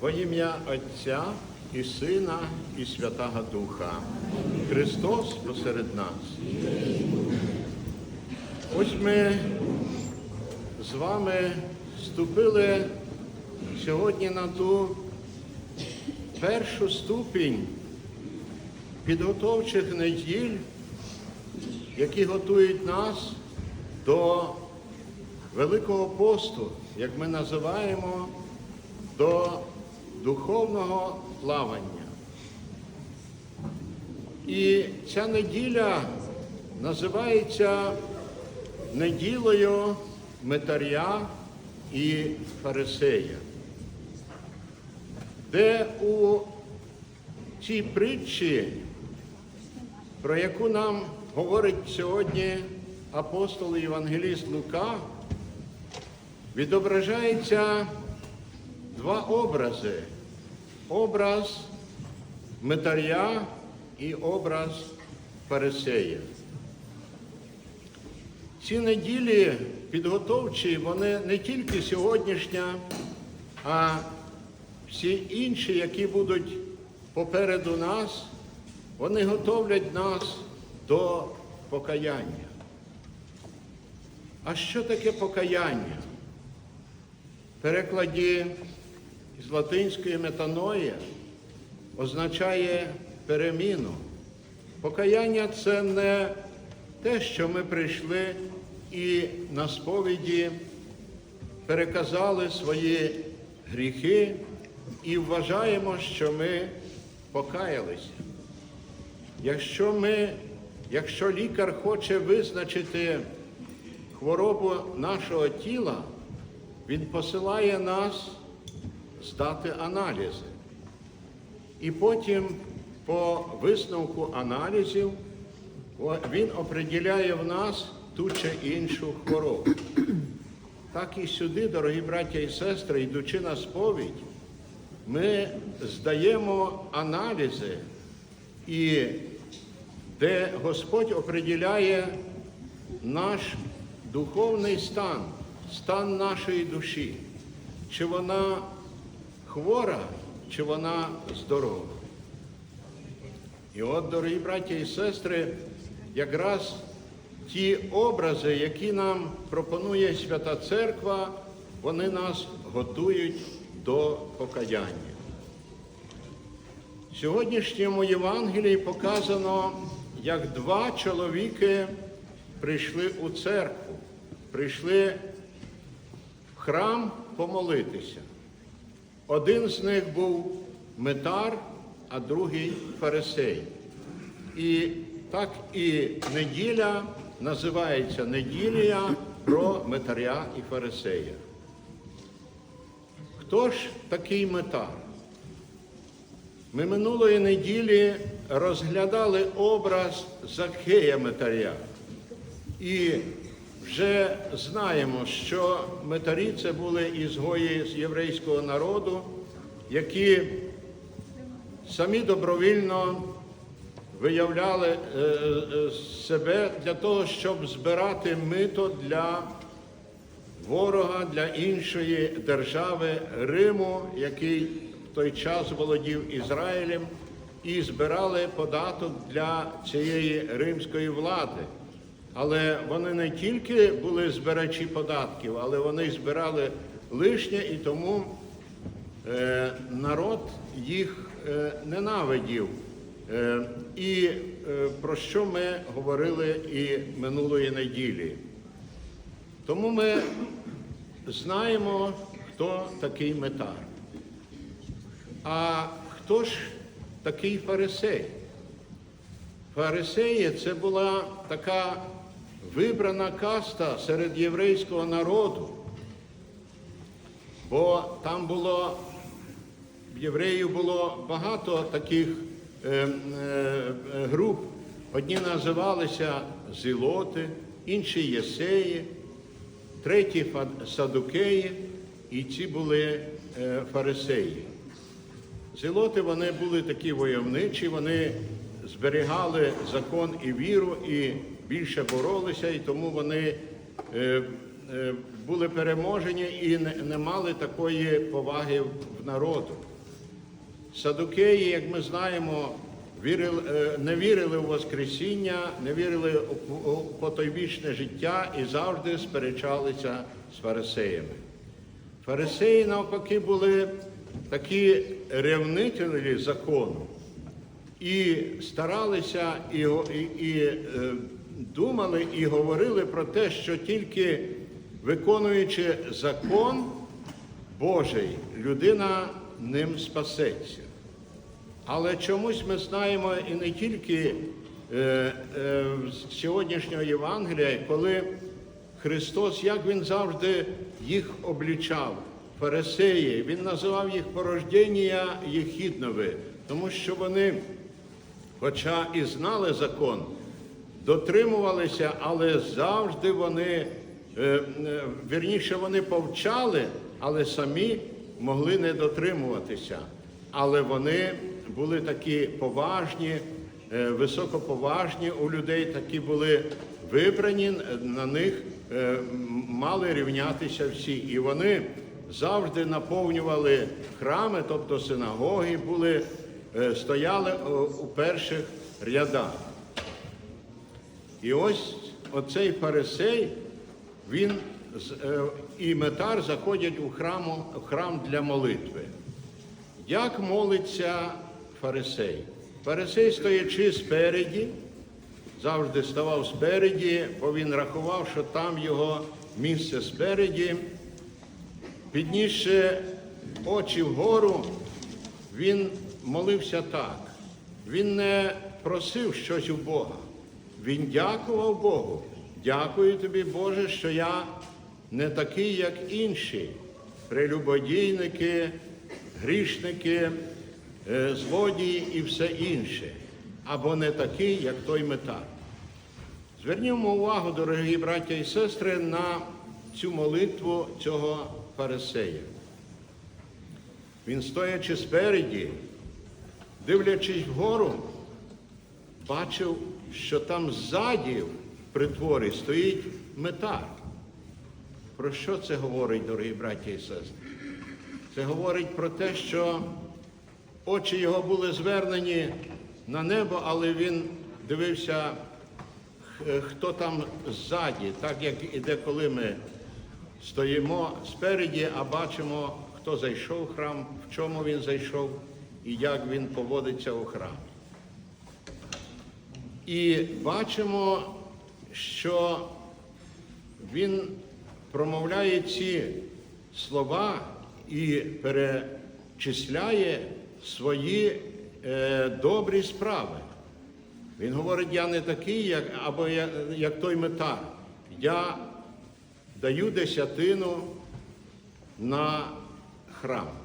Во ім'я Отця і Сина, і Святого Духа. Христос посеред нас. Ось ми з вами вступили сьогодні на ту першу ступінь підготовчих неділь, які готують нас до Великого посту, як ми називаємо, до духовного плавання. І ця неділя називається неділею Метаря і Фарисея, де у цій притчі, про яку нам говорить сьогодні апостол і Євангеліст Лука, відображається два образи. Образ Метаря і образ Фарисея. Ці неділі підготовчі, вони не тільки сьогоднішня, а всі інші, які будуть попереду нас, вони готовлять нас до покаяння. А що таке покаяння? В перекладі з латинської метаноя означає переміну. Покаяння це не те, що ми прийшли і на сповіді переказали свої гріхи і вважаємо, що ми покаялися. Якщо ми, якщо лікар хоче визначити хворобу нашого тіла, він посилає нас здати аналізи. І потім по висновку аналізів він определяє в нас ту чи іншу хворобу. Так і сюди, дорогі браття і сестри, йдучи на сповідь, ми здаємо аналізи, і де Господь определяє наш духовний стан, стан нашої душі, чи вона хвора, чи вона здорова. І от, дорогі браття і сестри, якраз ті образи, які нам пропонує Свята Церква, вони нас готують до покаяння. В сьогоднішньому Євангелії показано, як два чоловіки прийшли у церкву, прийшли в храм помолитися. Один з них був метар, а другий фарисей. І так і неділя називається неділя про метаря і фарисея. Хто ж такий метар? Ми минулої неділі розглядали образ Закхея Метаря. І вже знаємо, що метарі це були ізгої з єврейського народу, які самі добровільно виявляли е, е, себе для того, щоб збирати мито для ворога, для іншої держави Риму, який в той час володів Ізраїлем, і збирали податок для цієї римської влади. Але вони не тільки були збирачі податків, але вони збирали лишнє і тому е, народ їх е, ненавидів. Е, і про що ми говорили і минулої неділі. Тому ми знаємо, хто такий метар. А хто ж такий фарисей? Фарисеї це була така вибрана каста серед єврейського народу, бо там було, в євреїв було багато таких е, е, груп. Одні називалися зілоти, інші єсеї, треті садукеї, і ці були е, фарисеї. Зілоти вони були такі войовничі, вони зберігали закон і віру, і більше боролися, і тому вони е, е, були переможені і не, мали такої поваги в народу. Садукеї, як ми знаємо, е, не вірили у Воскресіння, не вірили у потойбічне життя і завжди сперечалися з фарисеями. Фарисеї, навпаки, були такі ревнителі закону і старалися, і, і, і е, думали, і говорили про те, що тільки виконуючи закон Божий, людина ним спасеться. Але чомусь ми знаємо і не тільки е, е, з сьогоднішнього Євангелія, коли Христос, як Він завжди їх облічав, фарисеї, Він називав їх порождення єхіднове, тому що вони, хоча і знали закон, дотримувалися, але завжди вони, е, е, вірніше, вони повчали, але самі могли не дотримуватися. Але вони були такі поважні, е, високоповажні у людей, такі були вибрані, на них мали рівнятися всі. І вони завжди наповнювали храми, тобто синагоги, були, стояли е, у перших рядах. І ось оцей фарисей, він е, і метар заходять у, храму, в храм для молитви. Як молиться фарисей? Фарисей, стоячи спереді, завжди ставав спереді, бо він рахував, що там його місце спереді. Піднісши очі вгору, він молився так. Він не просив щось у Бога. Він дякував Богу. Дякую тобі, Боже, що я не такий, як інші, прелюбодійники, грішники, е, злодії і все інше, або не такий, як той метар. Звернімо увагу, дорогі браття і сестри, на цю молитву цього фарисея. Він, стоячи спереді, дивлячись вгору, бачив, що там ззаді в притворі стоїть метар. Про що це говорить, дорогі браття і сестри? Це говорить про те, що очі його були звернені на небо, але він дивився, хто там ззаді, так як і деколи ми стоїмо спереді, а бачимо, хто зайшов в храм, в чому він зайшов і як він поводиться у храмі. І бачимо, що він промовляє ці слова і перечисляє свої е, добрі справи. Він говорить, я не такий, як, або я, як той метар. Я даю десятину на храм.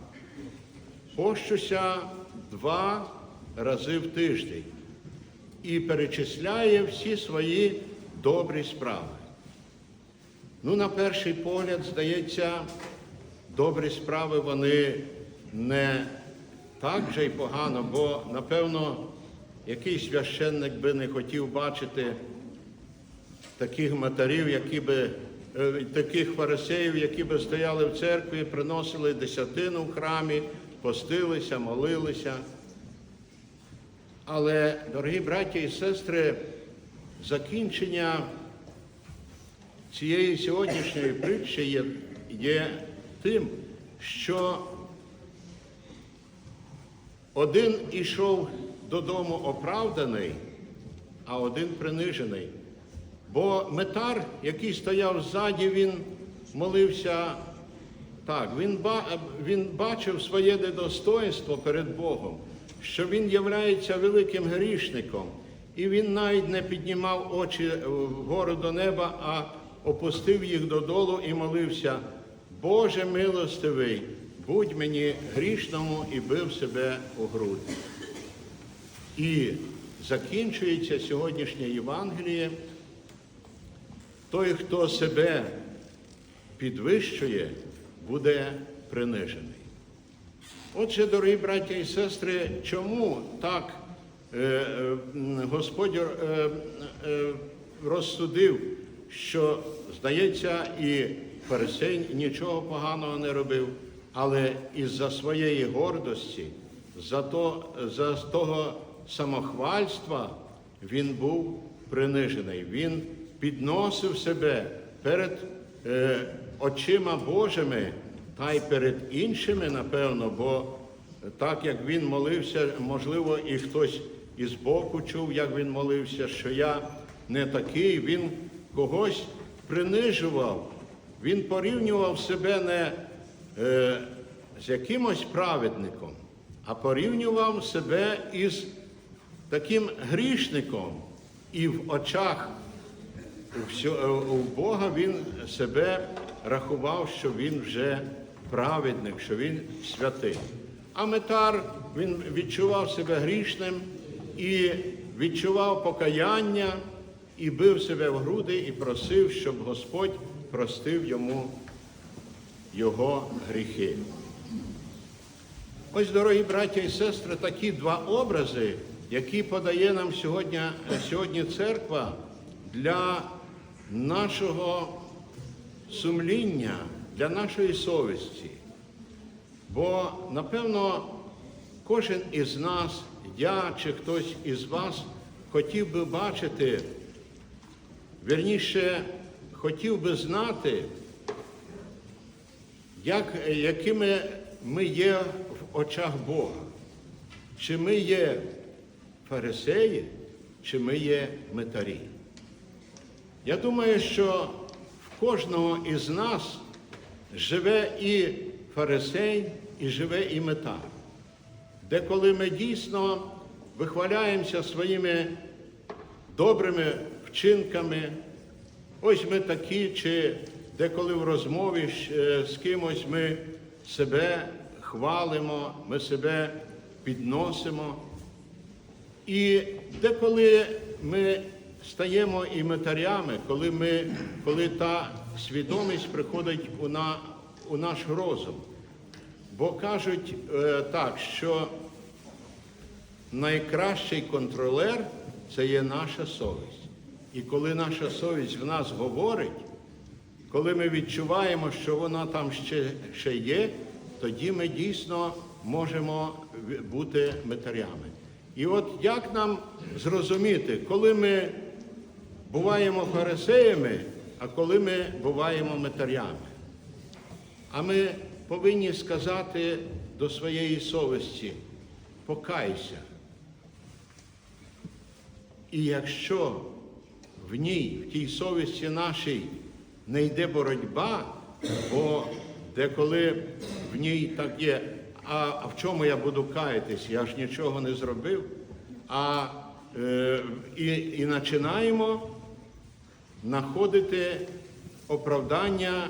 Пощуся два рази в тиждень і перечисляє всі свої добрі справи. Ну, на перший погляд, здається, добрі справи вони не так же й погано, бо, напевно, який священник би не хотів бачити таких матерів, які би, е, таких фарисеїв, які би стояли в церкві, приносили десятину в храмі, постилися, молилися. Але, дорогі браття і сестри, закінчення цієї сьогоднішньої притчі є, є тим, що один ішов додому оправданий, а один принижений. Бо метар, який стояв ззаді, він молився так, він, він бачив своє недостоинство перед Богом, що він являється великим грішником, і він навіть не піднімав очі вгору до неба, а опустив їх додолу і молився. Боже милостивий, будь мені грішному і бив себе у груди. І закінчується сьогоднішнє Євангеліє. Той, хто себе підвищує, буде принижений. Отже, дорогі браття і сестри, чому так е, е, Господь е, розсудив, що здається, і фарисей нічого поганого не робив, але із-за своєї гордості, за, то, за того самохвальства він був принижений. Він підносив себе перед очима Божими та й перед іншими, напевно, бо так як він молився, можливо, і хтось із боку чув, як він молився, що я не такий, він когось принижував, він порівнював себе не е, з якимось праведником, а порівнював себе із таким грішником, і в очах у е, Бога він себе рахував, що він вже праведник, що він святий. А метар він відчував себе грішним і відчував покаяння, і бив себе в груди і просив, щоб Господь простив йому його гріхи. Ось, дорогі браття і сестри, такі два образи, які подає нам сьогодні, сьогодні церква для нашого сумління, для нашої совісті. Бо, напевно, кожен із нас, я чи хтось із вас, хотів би бачити, вірніше, хотів би знати, як, якими ми є в очах Бога. Чи ми є фарисеї, чи ми є метарі. Я думаю, що кожного із нас живе і фарисей, і живе і метар. Де коли ми дійсно вихваляємося своїми добрими вчинками, ось ми такі, чи деколи в розмові е, з кимось ми себе хвалимо, ми себе підносимо. І деколи ми стаємо і метарями, коли, ми, коли та свідомість приходить у, на, у наш розум. Бо кажуть е, так, що найкращий контролер це є наша совість. І коли наша совість в нас говорить, коли ми відчуваємо, що вона там ще, ще є, тоді ми дійсно можемо бути метарями. І от як нам зрозуміти, коли ми буваємо фарисеями, а коли ми буваємо метарями? А ми повинні сказати до своєї совісті, покайся. І якщо в ній, в тій совісті нашій не йде боротьба, бо деколи в ній так є, а, в чому я буду каятись? Я ж нічого не зробив. А е, і, і починаємо знаходити оправдання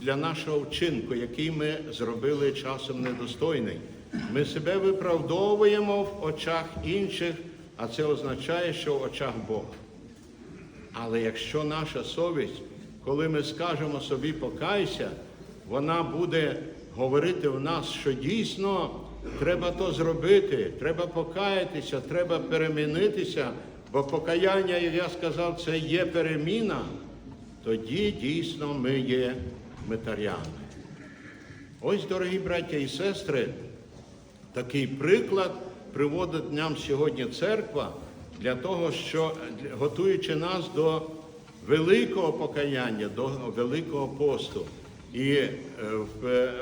для нашого вчинку, який ми зробили часом недостойний. Ми себе виправдовуємо в очах інших, а це означає, що в очах Бога. Але якщо наша совість, коли ми скажемо собі покайся, вона буде говорити в нас, що дійсно треба то зробити, треба покаятися, треба перемінитися, бо покаяння, як я сказав, це є переміна, тоді дійсно ми є метарями. Ось, дорогі браття і сестри, такий приклад приводить нам сьогодні церква для того, що готуючи нас до великого покаяння, до великого посту. І е, е,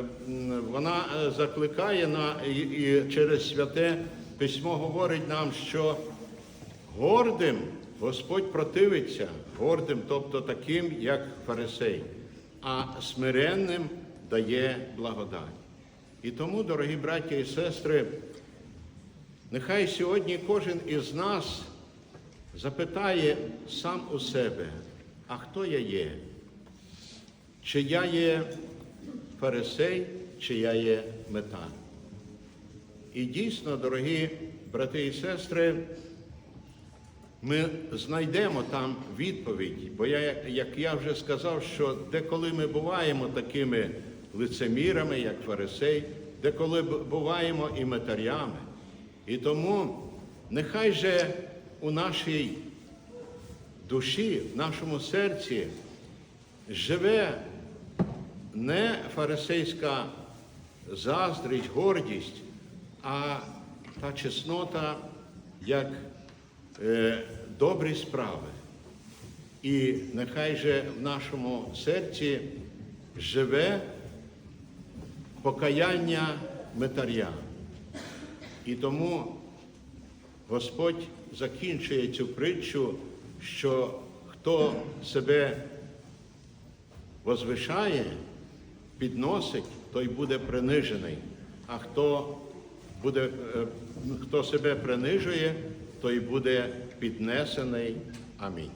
вона е, закликає на і через святе письмо говорить нам, що гордим Господь противиться, гордим, тобто таким, як фарисей, а смиренним дає благодать. І тому, дорогі браття і сестри, нехай сьогодні кожен із нас запитає сам у себе, а хто я є? Чи я є фарисей, чи я є мета? І дійсно, дорогі брати і сестри, ми знайдемо там відповідь, бо я, як я вже сказав, що деколи ми буваємо такими лицемірами, як фарисей, деколи буваємо і метарями. І тому нехай же у нашій душі, в нашому серці живе не фарисейська заздрість, гордість, а та чеснота, як добрі справи. І нехай же в нашому серці живе покаяння метаря. І тому Господь закінчує цю притчу, що хто себе возвишає, підносить, той буде принижений. А хто, буде, е, хто себе принижує, той буде піднесений. Амінь.